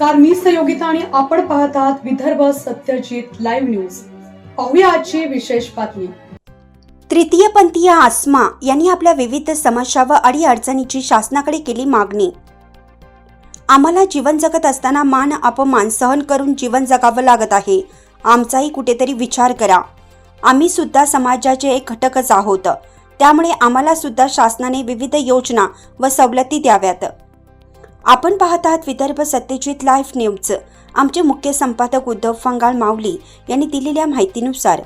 नमस्कार मी सहयोगिता आणि आपण पाहत आहात विदर्भ सत्यजित लाईव्ह न्यूज. पाहूया आजची विशेष बातमी. तृतीयपंथीय आसमा यांनी आपल्या विविध समस्या व अडीअडचणीची शासनाकडे केली मागणी. आम्हाला जीवन जगत असताना मान अपमान सहन करून जीवन जगावं लागत आहे. आमचाही कुठेतरी विचार करा. आम्ही सुद्धा समाजाचे एक घटकच आहोत. त्यामुळे आम्हाला सुद्धा शासनाने विविध योजना व सवलती द्याव्यात. आपण पाहत आहात विदर्भ सत्यजित लाईव्ह न्यूज आमचे मुख्य संपादक उद्धव फंगाळ माऊली यांनी दिलेल्या माहितीनुसार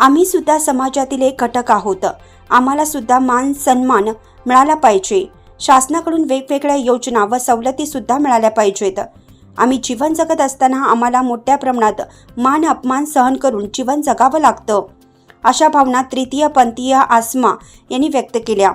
आम्ही सुद्धा समाजातील एक घटक आहोत. आम्हाला सुद्धा मान सन्मान मिळाला पाहिजे. शासनाकडून वेगवेगळ्या योजना व सवलती सुद्धा मिळाल्या पाहिजेत. आम्ही जीवन जगत असताना आम्हाला मोठ्या प्रमाणात मान अपमान सहन करून जीवन जगावं लागतं. अशा भावना तृतीय पंथीय आसमा यांनी व्यक्त केल्या.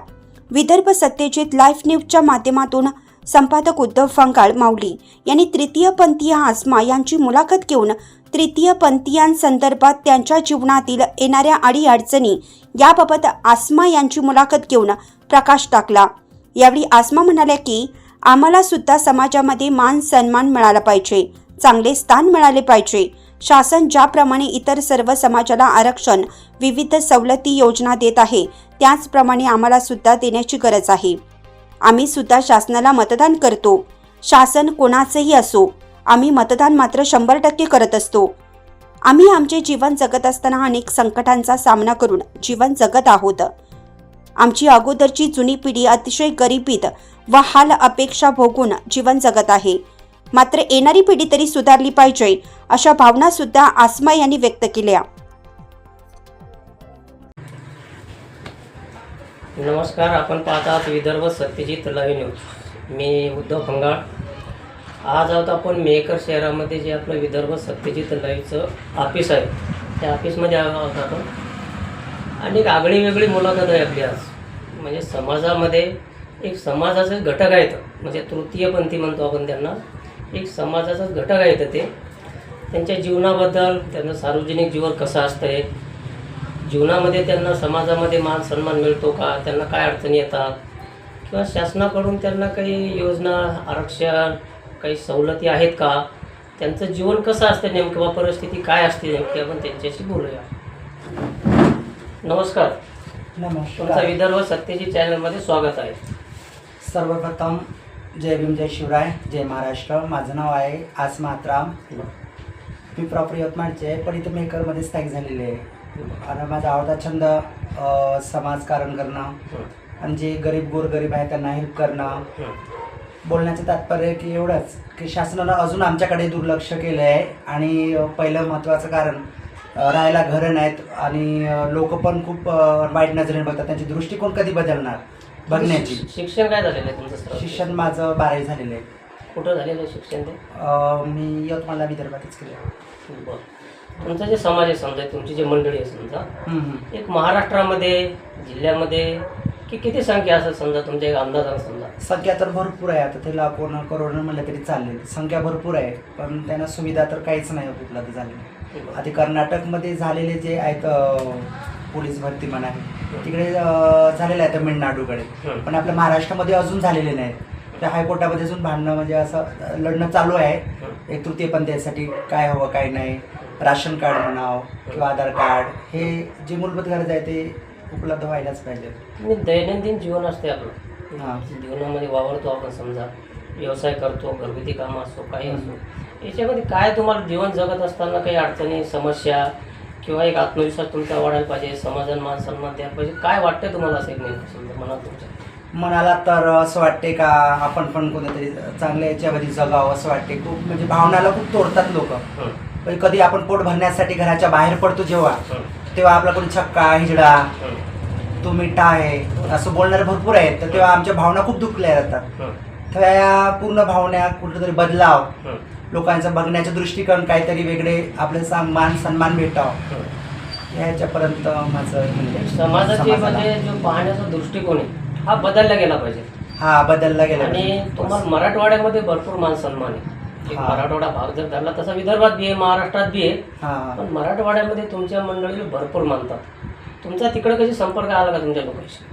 विदर्भ सत्यजित लाईव्ह न्यूजच्या माध्यमातून संपादक उद्धव फंगाळ माऊली यांनी तृतीयपंथीय आसमा यांची मुलाखत घेऊन तृतीयपंथीयांसंदर्भात त्यांच्या जीवनातील येणाऱ्या अडीअडचणी याबाबत आसमा यांची मुलाखत घेऊन प्रकाश टाकला. यावेळी आसमा म्हणाल्या की आम्हाला सुद्धा समाजामध्ये मान सन्मान मिळाला पाहिजे चांगले स्थान मिळाले पाहिजे. शासन ज्याप्रमाणे इतर सर्व समाजाला आरक्षण विविध सवलती योजना देत आहे त्याचप्रमाणे आम्हाला सुद्धा देण्याची गरज आहे. आम्ही सुद्धा शासनाला मतदान करतो. शासन कोणाचंही असो आम्ही मतदान मात्र शंभर टक्के करत असतो. आम्ही आमचे जीवन जगत असताना अनेक संकटांचा सामना करून जीवन जगत आहोत. आमची अगोदरची जुनी पिढी अतिशय गरिबीत व हाल अपेक्षा भोगून जीवन जगत आहे. मात्र येणारी पिढी तरी सुधारली पाहिजे अशा भावना सुद्धा आसमा यांनी व्यक्त केल्या. नमस्कार आपण पाहत आहात विदर्भ सत्यजित लाईव्ह न्यूज. मी उद्धव फंगाळ आज आहोत आपण मेकर शहरामध्ये जे आपलं विदर्भ सत्यजित लाईव्हचं ऑफिस आहे. त्या ऑफिसमध्ये आहोत आपण. आणि एक आगळी वेगळी मुलाखत आहे आपली आज. म्हणजे समाजामध्ये एक समाजाचे घटक आहेत म्हणजे तृतीयपंथी म्हणतो आपण त्यांना. एक समाजाचाच घटक आहेत ते. त्यांच्या जीवनाबद्दल त्यांचं सार्वजनिक जीवन कसं असतं जीवनामध्ये त्यांना समाजामध्ये मान सन्मान मिळतो का? त्यांना काय अडचणी येतात? किंवा शासनाकडून त्यांना काही योजना आरक्षण काही सवलती आहेत का? त्यांचं जीवन कसं असतं नेमकं? वा परिस्थिती काय असते नेमकी? आपण त्यांच्याशी बोलूया. नमस्कार. तुमचं नमस्कार विदर्भ सत्यजी चॅनलमध्ये स्वागत आहे. सर्वप्रथम जय भीम जय शिवराय जय महाराष्ट्र. माझं नाव आहे आसमात्राम मी प्रॉपर यवतमाळचे आहे पण इथं मेकरमध्ये स्थायिक झालेले आहे. आणि माझा आवडता छंद अ, समाजकारण करणं. आणि जे गरीब गोरगरीब आहे त्यांना हेल्प करणं. बोलण्याचं तात्पर्य की एवढंच की शासनानं अजून आमच्याकडे दुर्लक्ष केलं आहे आणि अ, पहिलं महत्त्वाचं कारण अ, राहायला घरं नाहीत आणि लोक पण खूप अ, वाईट नजरेने बघतात. त्यांची दृष्टिकोन कधी बदलणार बघण्याची? शिक्षण काय झालेलं आहे तुमचं शिक्षण माझं बारावी झालेलं आहे. कुठं झालेलं आहे शिक्षण ते? अ, मी यवतमाळला विदर्भातच केलं बरं. तुमचा जे समाज आहे समजा तुमची जी मंडळी आहे समजा. एक महाराष्ट्रामध्ये जिल्ह्यामध्ये की किती संख्या असेल समजा तुमच्या एक अंदाजानं समजा? संख्या तर भरपूर आहे. आता ते लाखोन करोड म्हणलं तरी चालेल. संख्या भरपूर आहे पण त्यांना सुविधा तर काहीच नाही उपलब्ध झाली. आता कर्नाटकमध्ये झालेले जे आहेत पोलीस भरती म्हणा तिकडे झालेले आहेत तमिळनाडूकडे. पण आपल्या महाराष्ट्रामध्ये अजून झालेले नाहीत. त्या हायकोर्टामध्ये अजून भांडणं म्हणजे असं लढणं चालू आहे. एक तृतीय पंथासाठी काय हवं काय नाही. राशन कार्ड म्हणावं किंवा आधार कार्ड हे जे मूलभूत गरज आहे ते उपलब्ध व्हायलाच पाहिजे. दैनंदिन जीवन असते आपलं. हां. जीवनामध्ये वावरतो आपण समजा. व्यवसाय करतो घरगुती कामं असो काही असो. याच्यामध्ये काय तुम्हाला जीवन जगत असताना काही अडचणी समस्या किंवा एक आत्मविश्वास तुमचा वाढायला पाहिजे समाजान मान सन्मान द्यायला पाहिजे? काय वाटतंय तुम्हाला असं एक नेमकं समजा मनात तुमच्या? मनाला तर असं वाटते का आपण पण कोणत्यातरी चांगल्या याच्यामध्ये जगावं असं वाटते खूप म्हणजे भावनाला खूप तोडतात लोक. हं, पण कधी आपण पोट भरण्यासाठी घराच्या बाहेर पडतो जेव्हा हं, तेव्हा आपला कोणी छक्का हिजडा हं, तो मिठा आहे असं बोलणारे भरपूर आहेत तर तेव्हा आमच्या भावना खूप दुखल्या जातात. हं, तेव्हा या पूर्ण भावना कुठेतरी बदलाव हं, लोकांचा बघण्याचा दृष्टिकोन काहीतरी वेगळे आपले सा- मान सन्मान भेटावं. हं. ह्याच्यापर्यंत माझं म्हणजे समाजाची समाजाला. म्हणजे जो पाहण्याचा दृष्टिकोन आहे हा बदलला गेला पाहिजे. हा बदलला गेला आणि. तुम्हाला मराठवाड्यामध्ये भरपूर मान सन्मान आहे. एक हा. मराठवाडा भाग जर धरला तसा विदर्भात बी आहे महाराष्ट्रात बी आहे. हा. पण मराठवाड्यामध्ये तुमच्या मंडळीला भरपूर मानतात. तुमचा तिकडे कशी संपर्क आला का तुमच्या लोकांशी?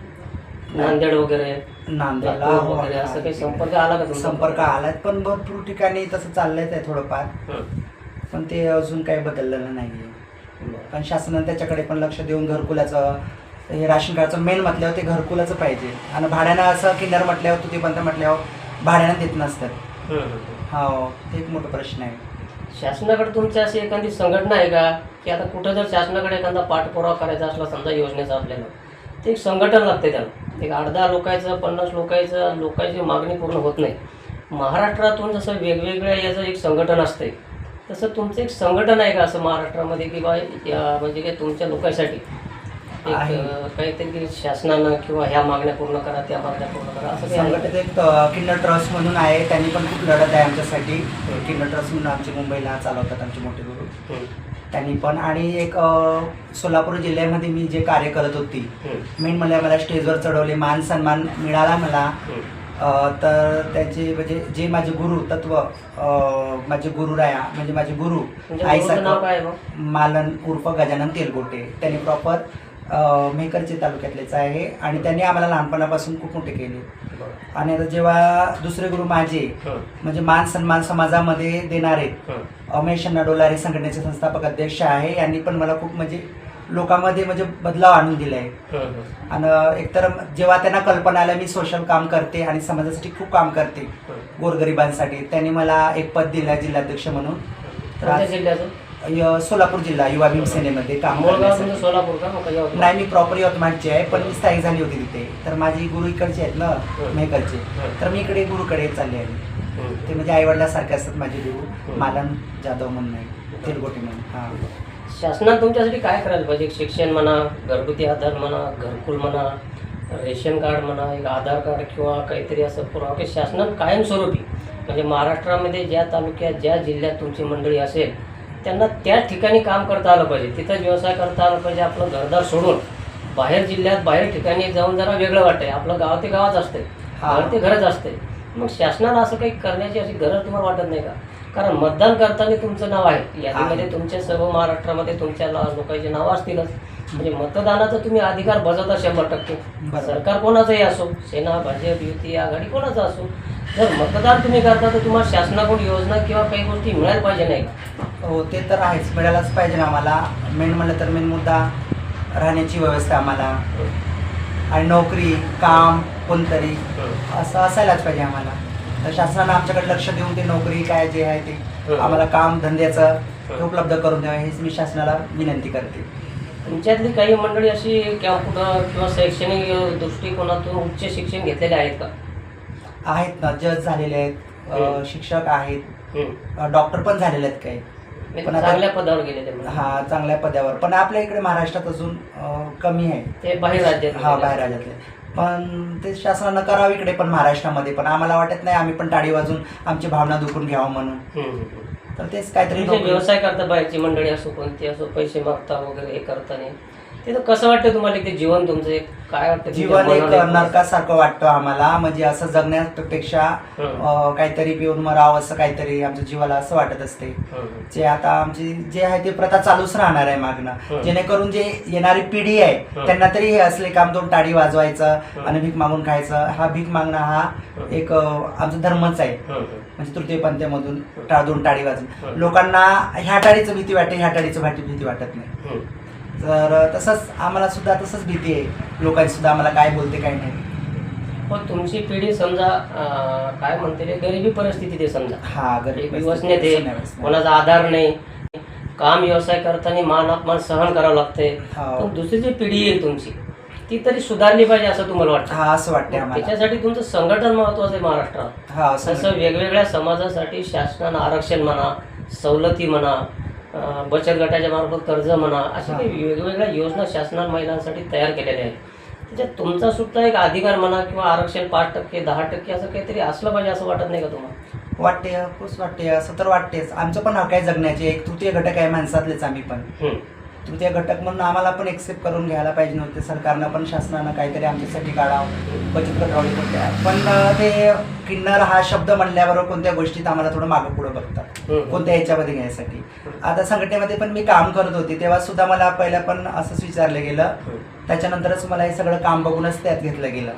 नांदेड वगैरे नांदेडला लातूर वगैरे असं काही संपर्क आला का? संपर्क आलाय पण भरपूर ठिकाणी तसं चाललंयच आहे थोडंफार. हं. पण ते अजून काही बदललेलं नाहीये. बरं. पण शासनाने त्याच्याकडे पण लक्ष देऊन घरकुलाचं हे राशन कार्डचं मेन म्हटल्यावर ते घरकुलाचं पाहिजे. आणि भाड्यानं असं किन्नर म्हटल्यावर तू ते बंद म्हटल्यावर भाड्यानं देत नसतात. हं, ते एक मोठा प्रश्न आहे. शासनाकडे तुमची अशी एखादी संघटना आहे का? की आता कुठं जर शासनाकडे एखादा पाठपुरावा करायचा असला समजा योजनेचा आपल्याला ते एक संघटन लागते त्याला. एक आठ दहा लोकांचं पन्नास लोकांचं लोकांची मागणी पूर्ण होत नाही. महाराष्ट्रातून जसं वेगवेगळ्या याचं एक संघटन असते तसं तुमचं एक संघटन आहे का असं महाराष्ट्रामध्ये की बा या म्हणजे काय तुमच्या लोकांसाठी? आहे. काहीतरी शासनानं किंवा ह्या मागण्या पूर्ण करा त्या मागण्या पूर्ण करा असं काही आहे? का? संघटित एक अ, किन्नर ट्रस्ट म्हणून आहे. त्यांनी पण खूप लढत आहे आमच्यासाठी. किन्नर ट्रस्ट म्हणून आमचे मुंबईला चालवतात आमचे मोठे गुरु. हं, त्यांनी पण. आणि एक अ, सोलापूर जिल्ह्यामध्ये मी जे कार्य करत होती हं, मेन म्हणजे मला स्टेजवर चढवले मान सन्मान मिळाला मला. हं. अ, तर त्यांचे म्हणजे जे माझे गुरु तत्व अ, माझे गुरुराया म्हणजे माझे गुरु तुमच्या गुरुचं नाव काय आहे मग? मालन उर्फ गजानन तेलगोटे. त्यांनी प्रॉपर मेहकरचे तालुक्यातलेच आहे. आणि त्यांनी आम्हाला लहानपणापासून खूप मोठे केले. आणि आता जेव्हा दुसरे गुरु माझे म्हणजे मान सन्मान समाजामध्ये देणारे. अमेश अण्णा डोलारे संघटनेचे संस्थापक अध्यक्ष आहे. यांनी पण मला खूप म्हणजे लोकांमध्ये म्हणजे बदलाव आणून दिलाय. हं, हं. आणि एकतर जेव्हा त्यांना कल्पना आल्या मी सोशल काम करते आणि समाजासाठी खूप काम करते गोरगरिबांसाठी. त्यांनी मला एक पद दिलं जिल्हाध्यक्ष म्हणून. तर जिल्ह्याचं य- सोलापूर जिल्हा युवा भीमसेनेमध्ये काम करण्यासाठी सोलापूर का मग? नाही मी प्रॉपर यवतमाळची आहे पण मी स्थायिक झाली होती तिथे तर माझी गुरु इकडचे आहेत ना हं. मेहकरचे हं. तर मी इकडे गुरुकडे चालले आहे. ते म्हणजे आईवडिलासारखे असतात माझे गुरु हं. मालन जाधव म्हणून आहे तेलगोटे म्हणून हां शासनानं तुमच्यासाठी काय करायला पाहिजे शिक्षण म्हणा घरगुती आधार म्हणा घरकुल म्हणा रेशन कार्ड म्हणा एक आधार कार्ड किंवा काहीतरी असं पुरावा की शासनानं कायमस्वरूपी म्हणजे महाराष्ट्रामध्ये ज्या तालुक्यात ज्या जिल्ह्यात तुमची मंडळी असेल त्यांना त्याच ठिकाणी काम करता आलं पाहिजे. तिथंच व्यवसाय करता आला पाहिजे आपलं घरदार सोडून. बाहेर जिल्ह्यात बाहेर ठिकाणी जाऊन जरा वेगळं वाटतंय. आपलं गाव ते गावाच असते. घर ते घरच असते मग शासनानं असं काही करण्याची अशी गरज तुम्हाला वाटत नाही का? कारण मतदान करताना तुमचं नाव आहे. यादीमध्ये तुमच्या सर्व महाराष्ट्रामध्ये तुमच्या लोकांची नावं असतीलच. म्हणजे मतदानाचा तुम्ही अधिकार बजावता शंभर टक्के. सरकार कोणाचंही असो सेना भाजप युती आघाडी कोणाचं असो जर मतदान तुम्ही करता तर तुम्हाला शासनाकडून योजना किंवा काही गोष्टी मिळायला पाहिजे नाही हो ते तर आहेच मिळायलाच पाहिजे ना आम्हाला मेन म्हणलं तर मेन मुद्दा राहण्याची व्यवस्था आम्हाला आणि नोकरी काम कोणतरी असं असायलाच पाहिजे आम्हाला तर शासनानं आमच्याकडे लक्ष देऊन ते नोकरी काय जे आहे ते. आम्हाला काम धंद्याचं. उपलब्ध करून द्यावं हेच मी शासनाला विनंती करते तुमच्यातली काही मंडळी अशी कॅम्प्युटर किंवा शैक्षणिक दृष्टिकोनातून उच्च शिक्षण घेतलेले आहेत का? आहेत ना जज झालेले आहेत शिक्षक आहेत. डॉक्टर पण झालेले आहेत काही. म्हणजे पण आता- चांगल्या पदावर गेलेले म्हणजे. हा चांगल्या पदावर. पण आपल्या इकडे महाराष्ट्रात अजून अं, कमी आहे. ते बाहेर राज्यात हा. बाहेर राज्यातले. पण ते शासनानं करावं इकडे पण महाराष्ट्रामध्ये. पण आम्हाला वाटत नाही आम्ही पण टाळी वाजून आमची भावना दुखून घ्यावं म्हणून. तर तेच काहीतरी तुम्ही जे नोकरी- व्यवसाय करता बाहेरची मंडळी असो कोणती असो पैसे मागता वगैरे हे करताना ते तर कसं वाटतं तुम्हाला ते जीवन तुमचं एक काय वाटतं तुमच्या जीवन एक मनाला? नरकासारखं वाटतं आम्हाला म्हणजे असं जगण्यापेक्षा. अं, काहीतरी पिऊन मरावं असं काहीतरी आमच्या जीवाला असं वाटत असते. जे आता आमची जे आहे ते प्रथा चालूच राहणार आहे मागणं. जेणेकरून जे येणारी पिढी आहे. त्यांना तरी हे असले काम दोन टाळी वाजवायचं हं. आणि भीक मागून खायचं हा भीक मागणं हा हं. एक अं, आमचा धर्मच आहे. म्हणजे तृतीय टाळ दोन टाळी वाजून हं. लोकांना ह्या टाळीचं भीती वाटते ह्या टाळीचं भाटी भीती वाटत नाही हं. तर तसंच आम्हाला सुद्धा तसंच भीती आहे लोकांची सुद्धा आम्हाला काय बोलते काय नाही पण तुमची पिढी समजा काय म्हणते रे, गरिबी परिस्थिती ते समजा हा गरीब परिस्थिती. कोणाचा आधार नाही काम व्यवसाय करताना मान अपमान सहन करावं लागते हो. दुसरी जी पिढी आहे तुमची ती तरी सुधारली पाहिजे असं तुम्हाला वाटतं? हा असं वाटते आम्हाला. त्याच्यासाठी तुमचं संघटन महत्वाचं आहे महाराष्ट्रात. हा असं तसं वेगवेगळ्या समाजासाठी शासनानं आरक्षण म्हणा सवलती म्हणा अं, बचत गटाच्या मार्फत कर्ज म्हणा अशा. काही वेगवेगळ्या योजना शासनानं महिलांसाठी तयार केलेल्या आहेत. त्याच्यात तुमचा सुद्धा एक अधिकार म्हणा किंवा आरक्षण पाच टक्के दहा टक्के असं काहीतरी असलं पाहिजे असं वाटत नाही का तुम्हाला? वाटते खूप वाटते असं तर वाटतेच आमचं पण हक्क आहे जगण्याचे. एक तृतीय घटक आहे माणसातलेच आम्ही पण. तृतीय घटक म्हणून आम्हाला पण एक्सेप्ट करून घ्यायला पाहिजे नव्हते. सरकारनं पण शासनानं काहीतरी आमच्यासाठी काढावं. बचत गट रावली कोणत्या पण ते किन्नर हा शब्द म्हणल्यावर कोणत्या गोष्टीत आम्हाला थोडं मागं पुढं बघतात. हं. कोणत्या ह्याच्यामध्ये घ्यायसाठी. आता संघटनेमध्ये पण मी काम करत होते. तेव्हा सुद्धा मला पहिलं पण असंच विचारलं गेलं. त्याच्यानंतरच मला हे सगळं काम बघूनच त्यात घेतलं गेलं.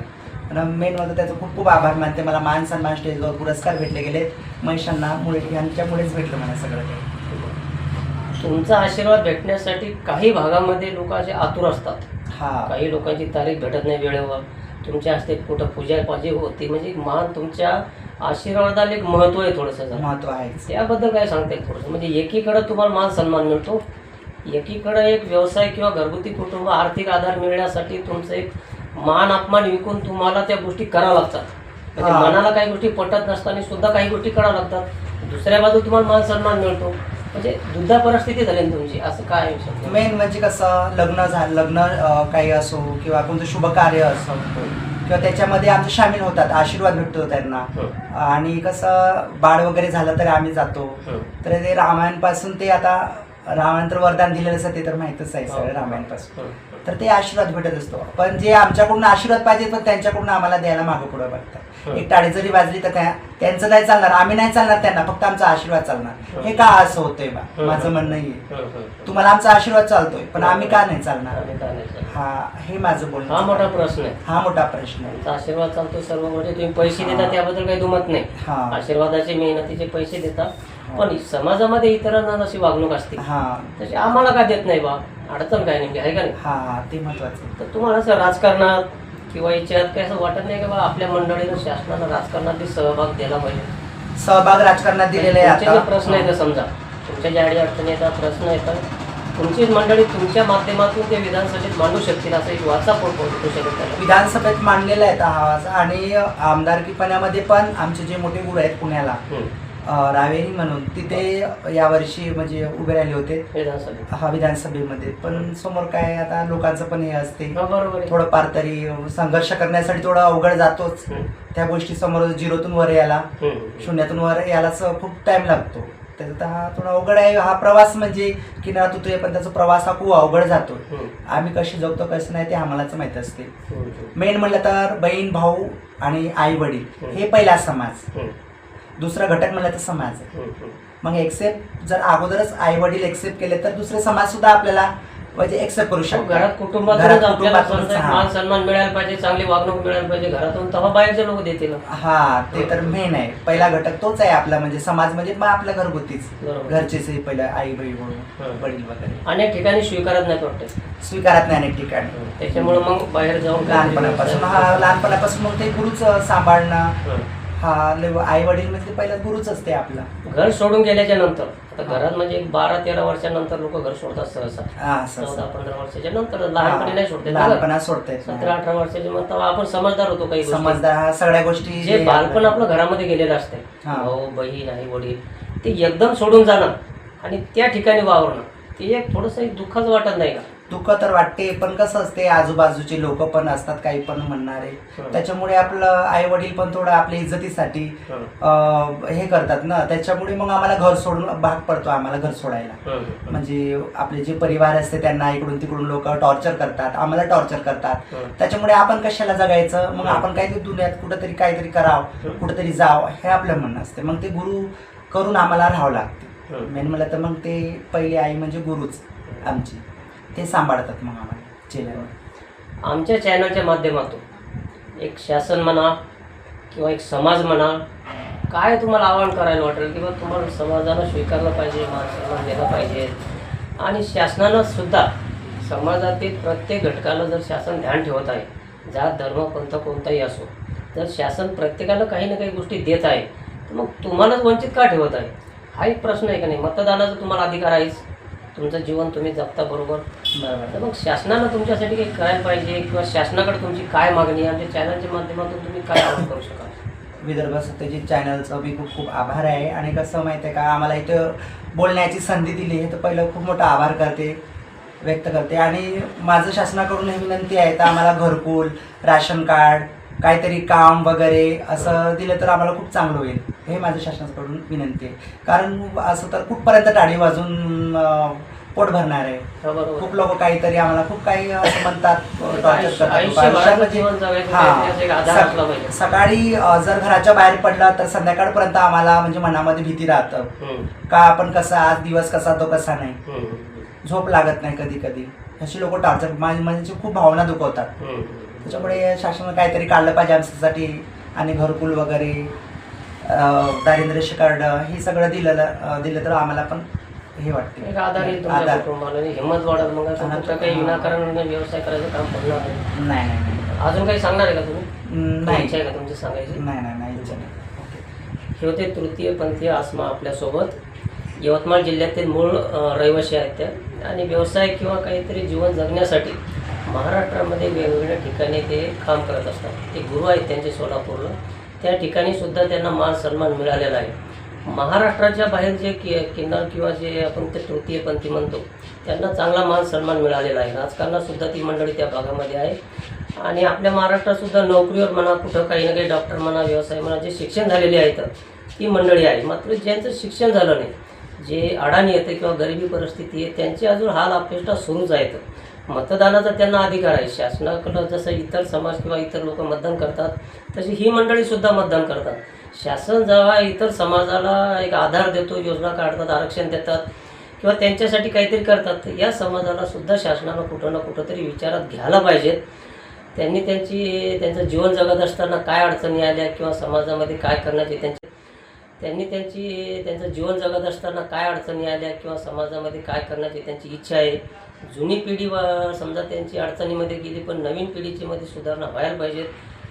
आणि मेन म्हणजे त्याचं खूप खूप आभार मानते. मला मान सन्मान स्टेजवर पुरस्कार भेटले गेले. महेशांना मुळे यांच्यामुळेच भेटलं मला सगळं काही. तुमचा आशीर्वाद भेटण्यासाठी काही भागामध्ये लोक असे आतुर असतात. हा. काही लोकांची तारीख भेटत नाही वेळेवर. तुमच्या हस्ते कुठं पूजा पाहिजे होती म्हणजे मान तुमच्या आशीर्वादाला एक महत्त्व आहे थोडंसं. महत्त्व आहेच. त्याबद्दल काय सांगता येईल थोडंसं? म्हणजे एकीकडं तुम्हाला मान सन्मान मिळतो एकीकडं एक व्यवसाय किंवा घरगुती कुटुंब आर्थिक आधार मिळण्यासाठी तुमचं एक मान अपमान विकून तुम्हाला त्या गोष्टी कराव्या लागतात. म्हणजे. मनाला काही गोष्टी पटत नसताना सुद्धा काही गोष्टी कराव्या लागतात. दुसऱ्या बाजू तुम्हाला मान सन्मान मिळतो. म्हणजे दुधा परिस्थिती झाली ना तुमची असं काय? मेन म्हणजे कसं लग्न झालं लग्न काही असो किंवा कोणतं शुभ कार्य असो किंवा त्याच्यामध्ये आमचे सामील होतात आशीर्वाद भेटतो त्यांना हं. आणि कसं बाळ वगैरे झालं तरी आम्ही जातो हं. तर ते रामायणपासून ते आता रामायण तर वरदान दिलेलं असतं ते तर माहीतच आहे हो. सगळं रामायणपासून. तर ते आशीर्वाद भेटत असतो पण जे आमच्याकडून आशीर्वाद पाहिजे पण त्यांच्याकडून आम्हाला द्यायला मागं पुढं बघतात हं. एक टाळी जरी वाजली तर त्या त्यांचं नाही चालणार आम्ही नाही चालणार त्यांना फक्त आमचा आशीर्वाद चालणार. हं. का असं होतंय बा. माझं म्हणणं आहे. तुम्हाला आमचा आशीर्वाद चालतोय पण आम्ही का नाही चालणार? काय. हा हे माझं बोलणं हा मोठा प्रश्न आहे. हा मोठा प्रश्न आहे. आशीर्वाद चालतो सर्व म्हणजे तुम्ही पैसे देता. त्याबद्दल काही दुमत नाही. हा. आशीर्वादाचे मेहनतीचे पैसे देता. पण समाजामध्ये इतरांना जशी वागणूक असते. हा. तशी आम्हाला का देत नाही बा? अडचण काय नेमकी आहे का नाही? हा ते महत्वाचं. तर तुम्हाला असं राजकारणात किंवा याच्यात काही असं वाटत नाही का बा आपल्या मंडळीनं शासनानं राजकारणात सहभाग दिला पाहिजे. सहभाग राजकारणात दिलेले आहे तुमचे जे आता. प्रश्न येतात समजा तुमच्या ज्या अडी अडचणी येतात प्रश्न येतात तुमचीच मंडळी तुमच्या माध्यमातून ते विधानसभेत मांडू शकतील असं एक वाचा पोहोचू शकत त्याला विधानसभेत मांडलेला आहे हा आवाज. आणि आमदारकीपणामध्ये पण आमचे जे मोठे गुरु आहेत पुण्याला हम्म. रावेरी म्हणून. तिथे यावर्षी म्हणजे उभे राहिले होते. हा विधानसभेमध्ये. पण समोर काय आता लोकांचं पण हे असते. थोडंफार तरी संघर्ष करण्यासाठी थोडं अवघड जातोच. त्या गोष्टी समोर झिरोतून वर यायला. शून्यातून वर यायलाच खूप टाइम लागतो. त्याचा हा थोडा अवघड आहे. हा प्रवास म्हणजे किनारा तुटतोय पण त्याचा प्रवास हा खूप अवघड जातो. आम्ही कशी जगतो कसं नाही ते आम्हालाच माहीत असते. मेन म्हटलं तर बहीण भाऊ आणि आई वडील. हे पहिला समाज. दुसरा घटक म्हणलं तर समाज आहे. मग एक्सेप्ट जर अगोदरच आई वडील एक्सेप्ट केले तर दुसरे समाज सुद्धा आपल्याला म्हणजे एक्सेप्ट करू हो, शकतो घरात कुटुंबातूनच आपल्याला हा. मान सन्मान मिळायला पाहिजे चांगली वागणूक मिळायला पाहिजे घरातून तेव्हा बाहेरचे लोक देतील हा ते तर मेन आहे पहिला घटक तोच आहे आपला म्हणजे समाज म्हणजे मग आपल्या घरगुतीच बरोबर. घरचेच आहे पहिलं आई बहीण हं. म्हणून वडील वगैरे अनेक ठिकाणी स्वीकारत नाही वाटते स्वीकारत नाही अनेक ठिकाणी त्याच्यामुळे मग बाहेर जाऊन लहानपणापासून हा लहानपणापासून मग ते गुरुच सांभाळणं हं. हा आई वडील म्हणजे पहिला गुरुच असते आपला घर सोडून गेल्याच्यानंतर आता घरात म्हणजे एक बारा तेरा वर्षानंतर लोक घर सोडतात सहसा हा असं चौदा असं. पंधरा वर्षाच्या नंतर लहानपणी नाही सोडते लहानपणा सोडतायत सतरा अठरा वर्षाचे मग तेव्हा आपण समजदार होतो काही गोष्टी. समजदार हा सगळ्या गोष्टी जे बालपण आपलं घरामध्ये गेलेलं असते हा. भाऊ बहीण आई वडील ते एकदम सोडून जाणं आणि त्या ठिकाणी वावरणं ते एक थोडस दुःखच वाटत नाही का दुःख तर वाटते पण कसं असते आजूबाजूचे लोक पण असतात काही पण म्हणणारे. त्याच्यामुळे आपलं आई वडील पण थोडं आपल्या इज्जतीसाठी हं. अं, हे करतात ना त्याच्यामुळे मग आम्हाला घर सोडून भाग पडतो आम्हाला घर सोडायला. म्हणजे आपले जे परिवार असते त्यांना इकडून तिकडून लोक टॉर्चर करतात आम्हाला टॉर्चर करतात. त्याच्यामुळे आपण कशाला जगायचं मग आपण काहीतरी दुनियात कुठंतरी काहीतरी करावं. कुठंतरी जावं हे आपलं म्हणणं असते मग ते गुरु करून आम्हाला राहावं लागते. मेन म्हणलं तर मग ते पहिली आई म्हणजे गुरुच आमची ते सांभाळतात मग आम्हाला चेल्यावर आमच्या चॅनलच्या माध्यमातून एक शासन म्हणा किंवा एक समाज म्हणा काय तुम्हाला आवाहन करायला वाटेल किंवा तुम्हाला समाजानं स्वीकारलं पाहिजे मान दिलं पाहिजे? आणि शासनानं सुद्धा समाजातील प्रत्येक घटकाला जर शासन ध्यान ठेवत आहे जात धर्म पंथ कोणताही असो जर शासन प्रत्येकाला काही ना काही गोष्टी देत आहे तर मग तुम्हालाच वंचित का ठेवत आहे? हा एक प्रश्न आहे का नाही? मतदानाचा तुम्हाला अधिकार आहेच. तुमचं जीवन तुम्ही जगता बरोबर. तर मग शासनानं तुमच्यासाठी काही करायला पाहिजे किंवा शासनाकडे तुमची काय मागणी आहे? आमच्या चॅनलच्या माध्यमातून तुम्ही काय आवाहन करू शकाल? विदर्भ सत्यजित चॅनलचं मी खूप खूप आभार आहे. आणि कसं माहिती आहे का आम्हाला इथं बोलण्याची संधी दिली आहे. तर पहिलं खूप मोठा आभार करते व्यक्त करते. आणि माझं शासनाकडून हे विनंती आहे तर आम्हाला घरकुल राशन कार्ड काहीतरी काम वगैरे असं दिलं तर आम्हाला खूप चांगलं होईल. हे माझं शासनाकडून विनंती आहे. कारण असं तर कुठपर्यंत टाळी वाजून पोट भरणार आहे. हा, खूप लोक काहीतरी आम्हाला खूप काही असं म्हणतात असला पाहिजे. सक- सकाळी जर घराच्या बाहेर पडला तर संध्याकाळपर्यंत आम्हाला म्हणजे मनामध्ये भीती राहतं. का आपण कसा आज दिवस कसा तो कसा नाही. झोप लागत नाही कधी कधी अशी लोक माझी म्हणजे खूप भावना दुखवतात. त्याच्यामुळे शासनानं काहीतरी काढलं पाहिजे आमच्यासाठी आणि घरकुल वगैरे अं, दारिद्र्य कार्ड हे सगळं दिलेलं अं, दिलं तर आम्हाला पण हे वाटते. एक आधार येईल तुमच्या आधार कुटुंबाला हिंमत वाढत मग. कुठं काही विनाकारण व्यवसाय करायचं काम पडणार नाही. नाही नाही नाही. अजून काही सांगणार आहे का तुम्ही? हम्म, नाही. इच्छा आहे का तुमची सांगायची? नाही नाही नाही इच्छा नाही. हे होते तृतीयपंथीय आसमा आपल्यासोबत. यवतमाळ जिल्ह्यातील मूळ अ, रहिवासी आहेत त्या. आणि व्यवसाय किंवा काहीतरी जीवन जगण्यासाठी महाराष्ट्रामध्ये वेगवेगळ्या ठिकाणी ते काम करत असतात. ते गुरु आहेत त्यांचे सोलापूरला. त्या ठिकाणी सुद्धा त्यांना मान सन्मान मिळालेला आहे. महाराष्ट्राच्या बाहेर जे कि किन्नर किंवा जे आपण ते तृतीयपंथी म्हणतो त्यांना चांगला मान सन्मान मिळालेला आहे. राजकारणातसुद्धा ती मंडळी त्या भागामध्ये आहे. आणि आपल्या महाराष्ट्रातसुद्धा नोकरीवर म्हणा कुठं काही ना काही डॉक्टर म्हणा व्यवसाय म्हणा जे शिक्षण झालेले आहेत ती मंडळी आहे. मात्र ज्यांचं शिक्षण झालं नाही जे अडाणी येते किंवा गरिबी परिस्थिती आहे त्यांचे अजून हाल अपेष्टा सुरूच आहेत. मतदानाचा त्यांना अधिकार आहे. शासनाकडं जसं इतर समाज किंवा इतर लोक मतदान करतात तशी ही मंडळीसुद्धा मतदान करतात. शासन जेव्हा इतर समाजाला एक आधार देतो योजना काढतात आरक्षण देतात किंवा त्यांच्यासाठी काहीतरी करतात या समाजाला सुद्धा शासनानं कुठं ना कुठंतरी विचारात घ्यायला पाहिजेत. त्यांनी त्यांची त्यांचं जीवन जगत असताना काय अडचणी आल्या किंवा समाजामध्ये काय करण्याची त्यांची त्यांनी त्यांची त्यांचं जीवन जगत असताना काय अडचणी आल्या किंवा समाजामध्ये काय करण्याची त्यांची इच्छा आहे? जुनी पिढी समजा त्यांची अडचणीमध्ये गेली पण नवीन पिढीची मध्ये सुधारणा व्हायला पाहिजेत.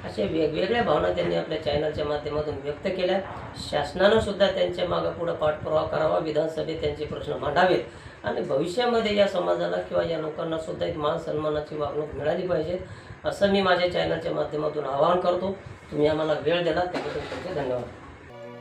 अशा वेगवेगळ्या भावना त्यांनी आपल्या चॅनलच्या माध्यमातून व्यक्त केल्या. शासनानं सुद्धा त्यांच्या मागं पुढं पाठपुरावा करावा. विधानसभेत त्यांचे प्रश्न मांडावेत. आणि भविष्यामध्ये या समाजाला किंवा या लोकांना सुद्धा एक मान सन्मानाची वागणूक मिळाली पाहिजे असं मी माझ्या चॅनलच्या माध्यमातून आवाहन करतो. तुम्ही आम्हाला वेळ दिला त्याबद्दल तुमचे धन्यवाद.